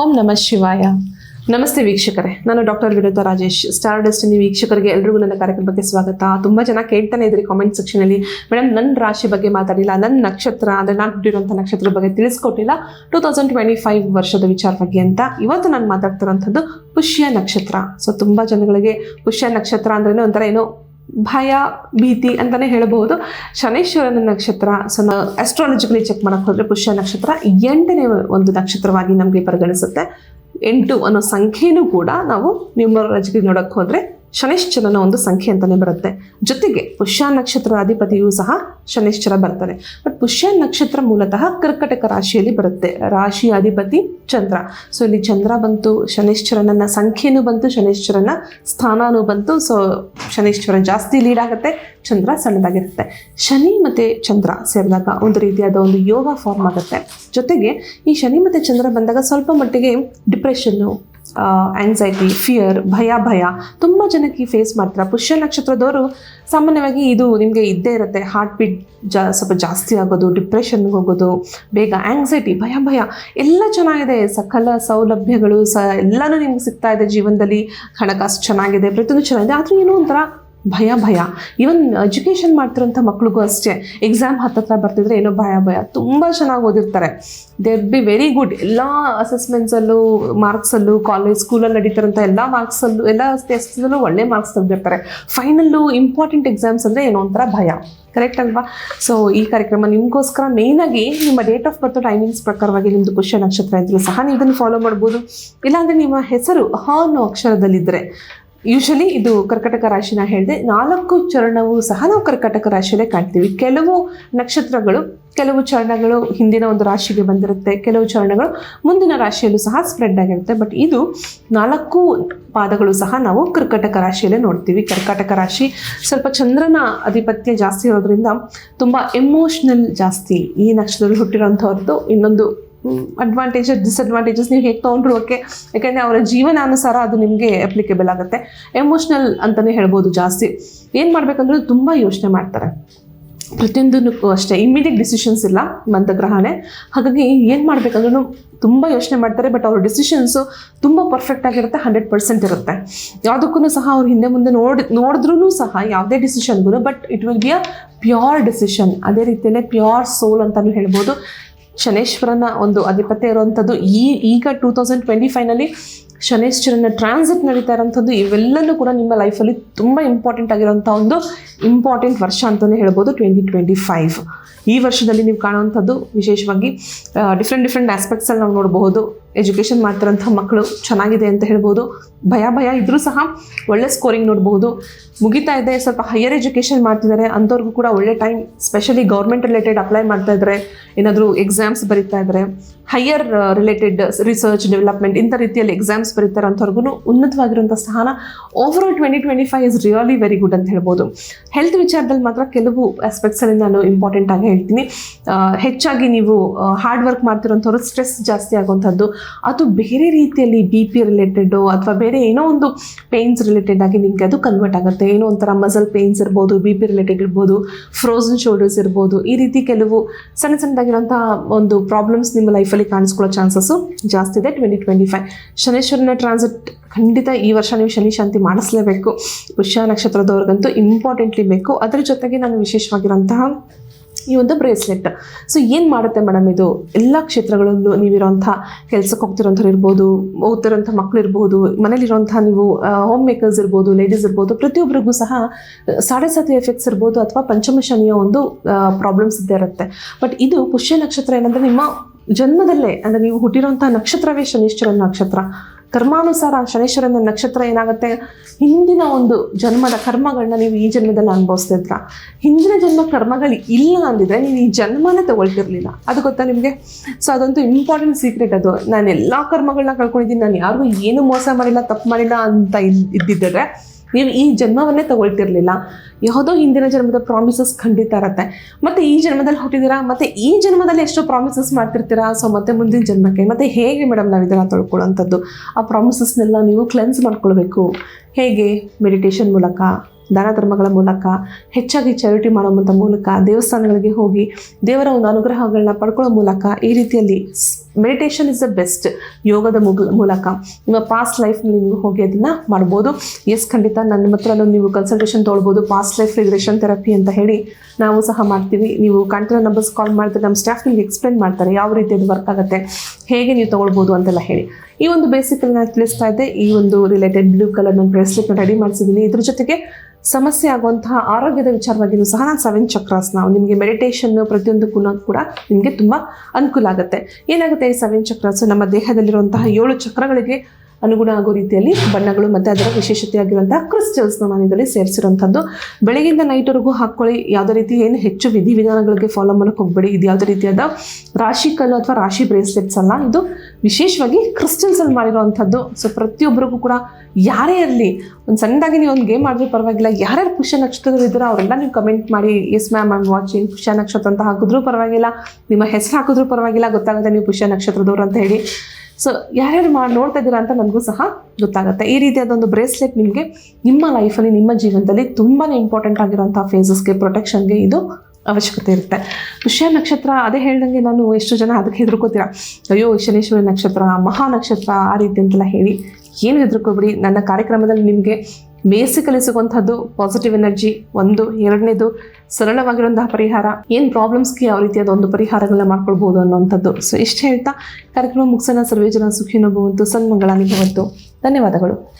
ಓಂ ನಮಃ ಶಿವಾಯ. ನಮಸ್ತೆ ವೀಕ್ಷಕರೇ. ನಾನು ಡಾಕ್ಟರ್ ವಿರೋಧ ರಾಜೇಶ್. ಸ್ಟಾರ್ ಡೆಸ್ಟಿನಿ ವೀಕ್ಷಕರಿಗೆ ಎಲ್ರಿಗೂ ನನ್ನ ಕಾರ್ಯಕ್ರಮಕ್ಕೆ ಸ್ವಾಗತ. ತುಂಬ ಜನ ಕೇಳ್ತಾನೆ ಇದ್ರಿ ಕಾಮೆಂಟ್ ಸೆಕ್ಷನಲ್ಲಿ ಮೇಡಮ್ ನನ್ನ ರಾಶಿ ಬಗ್ಗೆ ಮಾತಾಡಿಲ್ಲ ನನ್ನ ನಕ್ಷತ್ರ ಅಂದರೆ ನಾನು ಹುಟ್ಟಿರುವಂಥ ನಕ್ಷತ್ರದ ಬಗ್ಗೆ ತಿಳಿಸ್ಕೊಟ್ಟಿಲ್ಲ. ಟೂ ತೌಸಂಡ್ ಟ್ವೆಂಟಿ ಫೈವ್ ವರ್ಷದ ವಿಚಾರ ಬಗ್ಗೆ ಅಂತ ಇವತ್ತು ನಾನು ಮಾತಾಡ್ತಿರೋಂಥದ್ದು ಪುಷ್ಯ ನಕ್ಷತ್ರ. ಸೊ ತುಂಬ ಜನಗಳಿಗೆ ಪುಷ್ಯ ನಕ್ಷತ್ರ ಅಂದ್ರೆ ಒಂಥರ ಏನೋ ಭಯ, ಭೀತಿ ಅಂತಲೇ ಹೇಳಬಹುದು. ಶನೇಶ್ವರನ ನಕ್ಷತ್ರ ಸೊ ನಾವು ಚೆಕ್ ಮಾಡೋಕೆ ಹೋದರೆ ಪುಷ್ಯ ನಕ್ಷತ್ರ ಎಂಟನೇ ಒಂದು ನಕ್ಷತ್ರವಾಗಿ ನಮಗೆ ಪರಿಗಣಿಸುತ್ತೆ. ಎಂಟು ಅನ್ನೋ ಸಂಖ್ಯೆನೂ ಕೂಡ ನಾವು ನ್ಯೂಮರಾಲಜಿಕಲಿ ನೋಡಕ್ಕೆ ಹೋದರೆ ಶನಿಶ್ಚರನ ಒಂದು ಸಂಖ್ಯೆ ಅಂತಲೇ ಬರುತ್ತೆ. ಜೊತೆಗೆ ಪುಷ್ಯ ನಕ್ಷತ್ರ ಅಧಿಪತಿಯೂ ಸಹ ಶನಿಶ್ಚರ ಬರ್ತಾರೆ ಬಟ್ ಪುಷ್ಯ ನಕ್ಷತ್ರ ಮೂಲತಃ ಕರ್ಕಟಕ ರಾಶಿಯಲ್ಲಿ ಬರುತ್ತೆ. ರಾಶಿ ಅಧಿಪತಿ ಚಂದ್ರ. ಸೊ ಇಲ್ಲಿ ಚಂದ್ರ ಬಂತು ಶನಿಶ್ಚರನನ್ನ ಸಂಖ್ಯೆನೂ ಬಂತು ಶನಿಶ್ಚರನ ಸ್ಥಾನನೂ ಬಂತು. ಸೊ ಶನಿಶ್ಚರ ಜಾಸ್ತಿ ಲೀಡ್ ಆಗುತ್ತೆ, ಚಂದ್ರ ಸಣ್ಣದಾಗಿರುತ್ತೆ. ಶನಿ ಮತ್ತು ಚಂದ್ರ ಸೇರಿದಾಗ ಒಂದು ರೀತಿಯಾದ ಒಂದು ಯೋಗ ಫಾರ್ಮ್ ಆಗುತ್ತೆ. ಜೊತೆಗೆ ಈ ಶನಿ ಮತ್ತು ಚಂದ್ರ ಬಂದಾಗ ಸ್ವಲ್ಪ ಮಟ್ಟಿಗೆ ಡಿಪ್ರೆಷನ್ನು ಆಂಗ್ಸೈಟಿ ಫಿಯರ್ ಭಯ ಭಯ, ತುಂಬ ಜನಕ್ಕೆ ಫೇಸ್ ಮಾಡ್ತಾರೆ? ಪುಷ್ಯ ನಕ್ಷತ್ರದವರು ಸಾಮಾನ್ಯವಾಗಿ ಇದು ನಿಮಗೆ ಇದ್ದೇ ಇರುತ್ತೆ. ಹಾರ್ಟ್ ಬೀಟ್ ಜಾ ಸ್ವಲ್ಪ ಜಾಸ್ತಿ ಆಗೋದು ಡಿಪ್ರೆಷನ್ಗೆ ಹೋಗೋದು, ಬೇಗ ಆ್ಯಂಗ್ಸೈಟಿ ಭಯ ಭಯ, ಎಲ್ಲ ಚೆನ್ನಾಗಿದೆ. ಸಕಲ ಸೌಲಭ್ಯಗಳು ಸ ಎಲ್ಲನೂ ನಿಮ್ಗೆ ಸಿಗ್ತಾ ಇದೆ ಜೀವನದಲ್ಲಿ. ಹಣಕಾಸು ಚೆನ್ನಾಗಿದೆ, ಪ್ರತಿಯೊಂದು ಚೆನ್ನಾಗಿದೆ. ಆದರೆ ಏನೋ ಒಂಥರ ಭಯ ಭಯ. ಈವನ್ ಎಜುಕೇಷನ್ ಮಾಡ್ತಿರೋಂಥ ಮಕ್ಳಿಗೂ ಅಷ್ಟೇ. ಎಕ್ಸಾಮ್ ಹತ್ತತ್ರ ಬರ್ತಿದ್ರೆ ಏನೋ ಭಯ ಭಯ. ತುಂಬ ಚೆನ್ನಾಗಿ ಓದಿರ್ತಾರೆ. ದೇ ಬಿ ವೆರಿ ಗುಡ್ ಎಲ್ಲ ಅಸೆಸ್ಮೆಂಟ್ಸಲ್ಲೂ ಮಾರ್ಕ್ಸಲ್ಲೂ ಕಾಲೇಜ್ ಸ್ಕೂಲಲ್ಲಿ ನಡೀತಾರಂಥ ಎಲ್ಲ ಮಾರ್ಕ್ಸಲ್ಲೂ ಎಲ್ಲ ಟೆಸ್ಟ್ಸಲ್ಲೂ ಒಳ್ಳೆ ಮಾರ್ಕ್ಸ್ ತೆಗೆದಿರ್ತಾರೆ. ಫೈನಲ್ಲು ಇಂಪಾರ್ಟೆಂಟ್ ಎಕ್ಸಾಮ್ಸ್ ಅಂದರೆ ಏನೋ ಒಂಥರ ಭಯ. ಕರೆಕ್ಟ್ ಅಲ್ವಾ? ಸೊ ಈ ಕಾರ್ಯಕ್ರಮ ನಿಮಗೋಸ್ಕರ ಮೇಯ್ನಾಗಿ ನಿಮ್ಮ ಡೇಟ್ ಆಫ್ ಬರ್ತ್ ಟೈಮಿಂಗ್ಸ್ ಪ್ರಕಾರವಾಗಿ ನಿಮ್ಮದು ಪುಷ್ಯ ನಕ್ಷತ್ರ ಇದ್ರೂ ಸಹ ನೀವು ಇದನ್ನು ಫಾಲೋ ಮಾಡ್ಬೋದು. ಇಲ್ಲಾಂದರೆ ನಿಮ್ಮ ಹೆಸರು ಹ ಅನ್ನೋ ಅಕ್ಷರದಲ್ಲಿದ್ದರೆ ಯೂಶಲಿ ಇದು ಕರ್ಕಟಕ ರಾಶಿನ ಹೇಳಿದೆ, ನಾಲ್ಕು ಚರಣವು ಸಹ ನಾವು ಕರ್ಕಟಕ ರಾಶಿಯಲ್ಲೇ ಕಾಣ್ತೀವಿ. ಕೆಲವು ನಕ್ಷತ್ರಗಳು, ಕೆಲವು ಚರಣಗಳು ಹಿಂದಿನ ಒಂದು ರಾಶಿಗೆ ಬಂದಿರುತ್ತೆ, ಕೆಲವು ಚರಣಗಳು ಮುಂದಿನ ರಾಶಿಯಲ್ಲೂ ಸಹ ಸ್ಪ್ರೆಡ್ ಆಗಿರುತ್ತೆ. ಬಟ್ ಇದು ನಾಲ್ಕು ಪಾದಗಳು ಸಹ ನಾವು ಕರ್ಕಟಕ ರಾಶಿಯಲ್ಲೇ ನೋಡ್ತೀವಿ. ಕರ್ಕಟಕ ರಾಶಿ ಸ್ವಲ್ಪ ಚಂದ್ರನ ಆಧಿಪತ್ಯ ಜಾಸ್ತಿ ಇರೋದ್ರಿಂದ ತುಂಬ ಎಮೋಷ್ನಲ್ ಜಾಸ್ತಿ ಈ ನಕ್ಷತ್ರದಲ್ಲಿ ಹುಟ್ಟಿರೋಂಥವ್ರದ್ದು ಇನ್ನೊಂದು ಅಡ್ವಾಂಟೇಜಸ್ ಡಿಸ್ಅಡ್ವಾಂಟೇಜಸ್ ನೀವು ಹೇಗೆ ತೊಗೊಂಡ್ರು ಓಕೆ ಯಾಕೆಂದರೆ ಅವರ ಜೀವನಾನುಸಾರ ಅದು ನಿಮಗೆ ಅಪ್ಲಿಕೇಬಲ್ ಆಗುತ್ತೆ. ಎಮೋಷ್ನಲ್ ಅಂತಲೇ ಹೇಳ್ಬೋದು ಜಾಸ್ತಿ. ಏನು ಮಾಡಬೇಕಂದ್ರೆ ತುಂಬ ಯೋಚನೆ ಮಾಡ್ತಾರೆ. ಪ್ರತಿಯೊಂದಕ್ಕೂ ಅಷ್ಟೇ ಇಮ್ಮಿಡಿಯೇಟ್ ಡಿಸಿಷನ್ಸ್ ಇಲ್ಲ ಮಂತ್ರಗ್ರಹಣೆ. ಹಾಗಾಗಿ ಏನು ಮಾಡಬೇಕಂದ್ರೂ ತುಂಬ ಯೋಚನೆ ಮಾಡ್ತಾರೆ ಬಟ್ ಅವ್ರ ಡಿಸಿಷನ್ಸು ತುಂಬ ಪರ್ಫೆಕ್ಟ್ ಆಗಿರುತ್ತೆ ಹಂಡ್ರೆಡ್ ಪರ್ಸೆಂಟ್ ಇರುತ್ತೆ. ಯಾವುದಕ್ಕೂ ಸಹ ಅವ್ರು ಹಿಂದೆ ಮುಂದೆ ನೋಡಿ ನೋಡಿದ್ರೂ ಸಹ ಯಾವುದೇ ಡಿಸಿಷನ್ಗೂ but it will be a pure decision ಅದೇ ರೀತಿಯಲ್ಲೇ ಪ್ಯೂರ್ ಸೋಲ್ ಅಂತಲೂ ಹೇಳ್ಬೋದು. ಶನೇಶ್ವರನ ಒಂದು ಅಧಿಪತ್ಯ ಇರುವಂಥದ್ದು, ಈ, ಈಗ ಟೂ ತೌಸಂಡ್ ಟ್ವೆಂಟಿ ಫೈನಲ್ಲಿ ಶನೇಶ್ವರನ ಟ್ರಾನ್ಸಿಟ್ ನಡೀತಾ ಇರೋಂಥದ್ದು ಇವೆಲ್ಲನೂ ಕೂಡ ನಿಮ್ಮ ಲೈಫಲ್ಲಿ ತುಂಬ ಇಂಪಾರ್ಟೆಂಟ್ ಆಗಿರೋಂಥ ಒಂದು ಇಂಪಾರ್ಟೆಂಟ್ ವರ್ಷ ಅಂತಲೇ ಹೇಳ್ಬೋದು ಟ್ವೆಂಟಿ ಟ್ವೆಂಟಿ ಫೈವ್ ಈ ವರ್ಷದಲ್ಲಿ ನೀವು ಕಾಣುವಂಥದ್ದು ವಿಶೇಷವಾಗಿ ಡಿಫ್ರೆಂಟ್ ಡಿಫ್ರೆಂಟ್ ಆಸ್ಪೆಕ್ಟ್ಸಲ್ಲಿ ನಾವು ನೋಡಬಹುದು. ಎಜುಕೇಷನ್ ಮಾಡ್ತಿರೋಂಥ ಮಕ್ಕಳು ಚೆನ್ನಾಗಿದೆ ಅಂತ ಹೇಳ್ಬೋದು. ಭಯ ಭಯ ಇದ್ರೂ ಸಹ ಒಳ್ಳೆ ಸ್ಕೋರಿಂಗ್ ನೋಡಬಹುದು ಮುಗಿತಾ ಇದೆ, ಸ್ವಲ್ಪ ಹೈಯರ್ ಎಜುಕೇಷನ್ ಮಾಡ್ತಿದ್ದಾರೆ. ಅಂಥವ್ರಿಗೂ ಕೂಡ ಒಳ್ಳೆ time specially government related apply ಮಾಡ್ತಾ ಇದ್ದಾರೆ ಏನಾದರೂ ಎಕ್ಸಾಮ್ಸ್ ಬರೀತಾ ಇದ್ದಾರೆ ಹೈಯರ್ ರಿಲೇಟೆಡ್ ರಿಸರ್ಚ್ ಡೆವಲಪ್ಮೆಂಟ್ ಇಂಥ ರೀತಿಯಲ್ಲಿ ಎಕ್ಸಾಮ್ಸ್ ಬರೀತಾರೆ ಅಂಥವ್ರಿಗೂ ಉನ್ನತವಾಗಿರುವಂಥ ಸ್ಥಾನ overall twenty twenty five is really very good ಅಂತ ಹೇಳ್ಬೋದು. ಹೆಲ್ತ್ ವಿಚಾರದಲ್ಲಿ ಮಾತ್ರ ಕೆಲವು ಆಸ್ಪೆಕ್ಟ್ಸಲ್ಲಿ ನಾನು ಇಂಪಾರ್ಟೆಂಟ್ ಆಗಿ ಹೇಳ್ತೀನಿ. ಹೆಚ್ಚಾಗಿ ನೀವು ಹಾರ್ಡ್ ವರ್ಕ್ ಮಾಡ್ತಿರೋಂಥವ್ರು ಸ್ಟ್ರೆಸ್ ಜಾಸ್ತಿ ಆಗುವಂಥದ್ದು ಅದು ಬೇರೆ ರೀತಿಯಲ್ಲಿ ಬಿ ಪಿ ರಿಲೇಟೆಡು ಅಥವಾ ಬೇರೆ ಏನೋ ಒಂದು ಪೇಯ್ನ್ಸ್ ರಿಲೇಟೆಡ್ ಆಗಿ ನಿಮಗೆ ಅದು ಕನ್ವರ್ಟ್ ಆಗುತ್ತೆ. ಏನೋ ಒಂಥರ ಮಸಲ್ ಪೇಯ್ನ್ಸ್ ಇರ್ಬೋದು ಬಿ ಪಿ ರಿಲೇಟೆಡ್ ಇರ್ಬೋದು ಫ್ರೋಝನ್ ಶೋಲ್ಡರ್ಸ್ ಇರ್ಬೋದು, ಈ ರೀತಿ ಕೆಲವು ಸಣ್ಣ ಸಣ್ಣದಾಗಿರೋಂಥ ಒಂದು ಪ್ರಾಬ್ಲಮ್ಸ್ ನಿಮ್ಮ ಲೈಫಲ್ಲಿ ಕಾಣಿಸ್ಕೊಳ್ಳೋ ಚಾನ್ಸಸ್ಸು ಜಾಸ್ತಿ ಇದೆ ಟ್ವೆಂಟಿ ಟ್ವೆಂಟಿ ಫೈವ್ ಶನೇಶ್ವರನ ಟ್ರಾನ್ಸಿಟ್ ಖಂಡಿತ ಈ ವರ್ಷ ನೀವು ಶನಿ ಶಾಂತಿ ಮಾಡಿಸ್ಲೇಬೇಕು. ಪುಷ್ಯ ನಕ್ಷತ್ರದವ್ರಿಗಂತೂ ಇಂಪಾರ್ಟೆಂಟ್ಲಿ ಬೇಕು. ಅದರ ಜೊತೆಗೆ ನಾನು ವಿಶೇಷವಾಗಿರೋಂತಹ ಈ ಒಂದು ಬ್ರೇಸ್ಲೆಟ್. ಸೊ ಏನು ಮಾಡುತ್ತೆ ಮೇಡಮ್ ಇದು? ಎಲ್ಲ ಕ್ಷೇತ್ರಗಳಲ್ಲೂ ನೀವಿರೋಂಥ ಕೆಲಸಕ್ಕೆ ಹೋಗ್ತಿರೋಂಥವ್ರು ಇರ್ಬೋದು, ಓದ್ತಿರೋಂಥ ಮಕ್ಕಳು ಇರ್ಬೋದು, ಮನೇಲಿರೋಂಥ ನೀವು ಹೋಮ್ ಮೇಕರ್ಸ್ ಇರ್ಬೋದು ಲೇಡೀಸ್ ಇರ್ಬೋದು ಪ್ರತಿಯೊಬ್ಬರಿಗೂ ಸಹ ಸಾಡೆ ಸಾತಿ ಎಫೆಕ್ಟ್ಸ್ ಇರ್ಬೋದು ಅಥವಾ ಪಂಚಮ ಶನಿಯ ಒಂದು ಪ್ರಾಬ್ಲಮ್ಸ್ ಇದ್ದೇ ಇರುತ್ತೆ. ಬಟ್ ಇದು ಪುಷ್ಯ ನಕ್ಷತ್ರ ಏನಂದರೆ ನಿಮ್ಮ ಜನ್ಮದಲ್ಲೇ, ಅಂದರೆ ನೀವು ಹುಟ್ಟಿರೋಂಥ ನಕ್ಷತ್ರವೇ ಶನೀಶ್ವರನ ನಕ್ಷತ್ರ. ಕರ್ಮಾನುಸಾರ ಶನೇಶ್ವರನ ನಕ್ಷತ್ರ ಏನಾಗುತ್ತೆ? ಹಿಂದಿನ ಒಂದು ಜನ್ಮದ ಕರ್ಮಗಳನ್ನ ನೀವು ಈ ಜನ್ಮದಲ್ಲಿ ಅನುಭವಿಸ್ತಿದ್ರ ಹಿಂದಿನ ಜನ್ಮ ಕರ್ಮಗಳು ಇಲ್ಲ ಅಂದಿದ್ರೆ ನೀವು ಈ ಜನ್ಮನೇ ತಗೊಳ್ತಿರ್ಲಿಲ್ಲ. ಅದು ಗೊತ್ತಾ ನಿಮಗೆ? ಸೊ ಅದಂತೂ ಇಂಪಾರ್ಟೆಂಟ್ ಸೀಕ್ರೆಟ್ ಅದು. ನಾನು ಎಲ್ಲ ಕರ್ಮಗಳನ್ನ ಕಳ್ಕೊಂಡಿದ್ದೀನಿ. ನಾನು ಯಾರಿಗೂ ಏನು ಮೋಸ ಮಾಡಿಲ್ಲ, ತಪ್ಪು ಮಾಡಿಲ್ಲ ಅಂತ ಇದ್- ಇದ್ದಿದ್ದರೆ ನೀವು ಈ ಜನ್ಮವನ್ನೇ ತಗೊಳ್ತಿರ್ಲಿಲ್ಲ. ಯಾವುದೋ ಹಿಂದಿನ ಜನ್ಮದ ಪ್ರಾಮಿಸಸ್ ಖಂಡಿತ ಇರತ್ತೆ. ಮತ್ತೆ ಈ ಜನ್ಮದಲ್ಲಿ ಹುಟ್ಟಿದ್ದೀರಾ ಮತ್ತೆ ಈ ಜನ್ಮದಲ್ಲಿ ಎಷ್ಟು ಪ್ರಾಮಿಸಸ್ ಮಾಡ್ತಿರ್ತೀರಾ? ಸೊ ಮತ್ತೆ ಮುಂದಿನ ಜನ್ಮಕ್ಕೆ. ಮತ್ತೆ ಹೇಗೆ ಮೇಡಮ್ ನಾವು ಇದನ್ನು ತೊಳ್ಕೊಳ್ಳೋಂಥದ್ದು? ಆ ಪ್ರಾಮಿಸಸ್ನೆಲ್ಲ ನೀವು ಕ್ಲೆನ್ಸ್ ಮಾಡ್ಕೊಳ್ಬೇಕು. ಹೇಗೆ? ಮೆಡಿಟೇಷನ್ ಮೂಲಕ. ದಾನ ಧರ್ಮಗಳ ಮೂಲಕ ಹೆಚ್ಚಾಗಿ ಚಾರಿಟಿ ಮಾಡುವಂಥ ಮೂಲಕ ದೇವಸ್ಥಾನಗಳಿಗೆ ಹೋಗಿ ದೇವರ ಒಂದು ಅನುಗ್ರಹಗಳನ್ನ ಪಡ್ಕೊಳ್ಳೋ ಮೂಲಕ ಈ ರೀತಿಯಲ್ಲಿ ಮೆಡಿಟೇಷನ್ ಇಸ್ ದ ಬೆಸ್ಟ್ ಯೋಗದ ಮೂಲಕ ನಿಮ್ಮ ಪಾಸ್ಟ್ ಲೈಫ್ನಲ್ಲಿ ನೀವು ಹೋಗಿ ಅದನ್ನು ಮಾಡ್ಬೋದು. ಎಸ್ ಖಂಡಿತ ನನ್ನ ಹತ್ರ ನೀವು ಕನ್ಸಲ್ಟೇಷನ್ ತೊಗೊಳ್ಬೋದು. ಪಾಸ್ಟ್ ಲೈಫ್ ರಿಗ್ರೆಷನ್ ಥೆರಪಿ ಅಂತ ಹೇಳಿ ನಾವು ಸಹ ಮಾಡ್ತೀವಿ. ನೀವು ಕಂಟಿನ್ಯೂ ನಂಬರ್ಸ್ ಕಾಲ್ ಮಾಡಿದ್ರೆ ನಮ್ಮ ಸ್ಟಾಫ್ ನಿಮಗೆ ಎಕ್ಸ್ಪ್ಲೇನ್ ಮಾಡ್ತಾರೆ ಯಾವ ರೀತಿ ಅದು ವರ್ಕ್ ಆಗುತ್ತೆ, ಹೇಗೆ ನೀವು ತೊಗೊಳ್ಬೋದು ಅಂತೆಲ್ಲ ಹೇಳಿ. ಈ ಒಂದು ಬೇಸಿಕಲ್ಲಿ ನಾನು ತಿಳಿಸ್ತಾ ಇದ್ದೆ. ಈ ಒಂದು ರಿಲೇಟೆಡ್ ಬ್ಲೂ ಕಲರ್ ನನ್ನ ಬ್ರೇಸ್ಲೆಟ್ನ ರೆಡಿ ಮಾಡಿಸಿದ್ದೀನಿ ಇದ್ರ ಜೊತೆಗೆ ಸಮಸ್ಯೆ ಆಗುವಂತಹ ಆರೋಗ್ಯದ ವಿಚಾರವಾಗಿಯೂ ಸಹ ನಾನು ಸೆವೆನ್ ಚಕ್ರಾಸ್ನ ನಿಮಗೆ ಮೆಡಿಟೇಷನ್ ಪ್ರತಿಯೊಂದಕ್ಕೂ ಕೂಡ ನಿಮಗೆ ತುಂಬ ಅನುಕೂಲ ಆಗುತ್ತೆ. ಏನಾಗುತ್ತೆ ಈ ಸೆವೆನ್ ಚಕ್ರಾಸು ನಮ್ಮ ದೇಹದಲ್ಲಿರುವಂತಹ ಏಳು ಚಕ್ರಗಳಿಗೆ ಅನುಗುಣ ಆಗೋ ರೀತಿಯಲ್ಲಿ ಬಣ್ಣಗಳು ಮತ್ತು ಅದರ ವಿಶೇಷತೆಯಾಗಿರುವಂತಹ ಕ್ರಿಸ್ಟಲ್ಸ್ನ ನಾನು ಇದರಲ್ಲಿ ಸೇರಿಸಿರುವಂಥದ್ದು ಬೆಳಗಿಂದ ನೈಟ್ವರೆಗೂ ಹಾಕ್ಕೊಳ್ಳಿ ಯಾವುದೇ ರೀತಿ ಏನು ಹೆಚ್ಚು ವಿಧಿವಿಧಾನಗಳಿಗೆ ಫಾಲೋ ಮಾಡೋಕ್ಕೆ ಹೋಗಬೇಡಿ. ಇದು ಯಾವುದೇ ರೀತಿಯಾದ ರಾಶಿ ಕಲ್ಲು ಅಥವಾ ರಾಶಿ ಬ್ರೇಸ್ಲೆಟ್ಸ್ ಅಲ್ಲ. ಇದು ವಿಶೇಷವಾಗಿ ಕ್ರಿಸ್ಟಲ್ಸಲ್ಲಿ ಮಾಡಿರುವಂಥದ್ದು ಸೊ ಪ್ರತಿಯೊಬ್ಬರಿಗೂ ಕೂಡ ಯಾರೇ ಇರಲಿ, ಒಂದು ಸಣ್ಣದಾಗಿ ನೀವು ಒಂದು ಗೇಮ್ ಮಾಡಿದ್ರೆ ಪರವಾಗಿಲ್ಲ. ಯಾರ್ಯಾರು ಪುಷ್ಯ ನಕ್ಷತ್ರಗಳು ಇದ್ದೀರೋ ಅವರೆಲ್ಲ ನೀವು ಕಮೆಂಟ್ ಮಾಡಿ ಎಸ್ ಮ್ಯಾಮ್ ಐಮ್ ವಾಚಿಂಗ್ ಪುಷ್ಯ ನಕ್ಷತ್ರ ಅಂತ ಹಾಕಿದ್ರೂ ಪರವಾಗಿಲ್ಲ. ನಿಮ್ಮ ಹೆಸರು ಹಾಕಿದ್ರೂ ಪರವಾಗಿಲ್ಲ. ಗೊತ್ತಾಗುತ್ತೆ ನೀವು ಪುಷ್ಯ ನಕ್ಷತ್ರದವ್ರು ಅಂತ ಹೇಳಿ. ಸೊ ಯಾರ್ಯಾರು ಮಾಡಿ ನೋಡ್ತಾ ಇದ್ದೀರಾ ಅಂತ ನನಗೂ ಸಹ ಗೊತ್ತಾಗುತ್ತೆ. ಈ ರೀತಿಯಾದ ಒಂದು ಬ್ರೇಸ್ಲೆಟ್ ನಿಮಗೆ ನಿಮ್ಮ ಲೈಫಲ್ಲಿ ನಿಮ್ಮ ಜೀವನದಲ್ಲಿ ತುಂಬಾ ಇಂಪಾರ್ಟೆಂಟ್ ಆಗಿರೋಂಥ ಫೇಸಸ್ಗೆ ಪ್ರೊಟೆಕ್ಷನ್ಗೆ ಇದು ಅವಶ್ಯಕತೆ ಇರುತ್ತೆ. ಪುಷ್ಯ ನಕ್ಷತ್ರ ಅದೇ ಹೇಳ್ದಂಗೆ ನಾನು ಎಷ್ಟು ಜನ ಅದಕ್ಕೆ ಹೆದರ್ಕೋತೀರಾ ಅಯ್ಯೋ, ಶನೇಶ್ವರಿ ನಕ್ಷತ್ರ, ಮಹಾ ನಕ್ಷತ್ರ ಆ ರೀತಿ ಅಂತೆಲ್ಲ ಹೇಳಿ ಏನು ಹೆದರ್ಕೊಬಿಡಿ. ನನ್ನ ಕಾರ್ಯಕ್ರಮದಲ್ಲಿ ನಿಮಗೆ ಬೇಸಿಕಲಿ ಕಲಿಸುವಂಥದ್ದು ಪಾಸಿಟಿವ್ ಎನರ್ಜಿ ಒಂದು. ಎರಡನೇದು ಸರಳವಾಗಿರುವಂತಹ ಪರಿಹಾರ. ಏನು ಪ್ರಾಬ್ಲಮ್ಸ್ಗೆ ಯಾವ ರೀತಿಯಾದ ಒಂದು ಪರಿಹಾರಗಳನ್ನ ಮಾಡ್ಕೊಳ್ಬೋದು ಅನ್ನೋವಂಥದ್ದು. ಸೊ ಇಷ್ಟು ಹೇಳ್ತಾ ಕಾರ್ಯಕ್ರಮ ಮುಗಿಸೋಣ. ಸರ್ವೇ ಜನ ಸುಖಿನೋ ಭವಂತು. ಧನ್ಯವಾದಗಳು.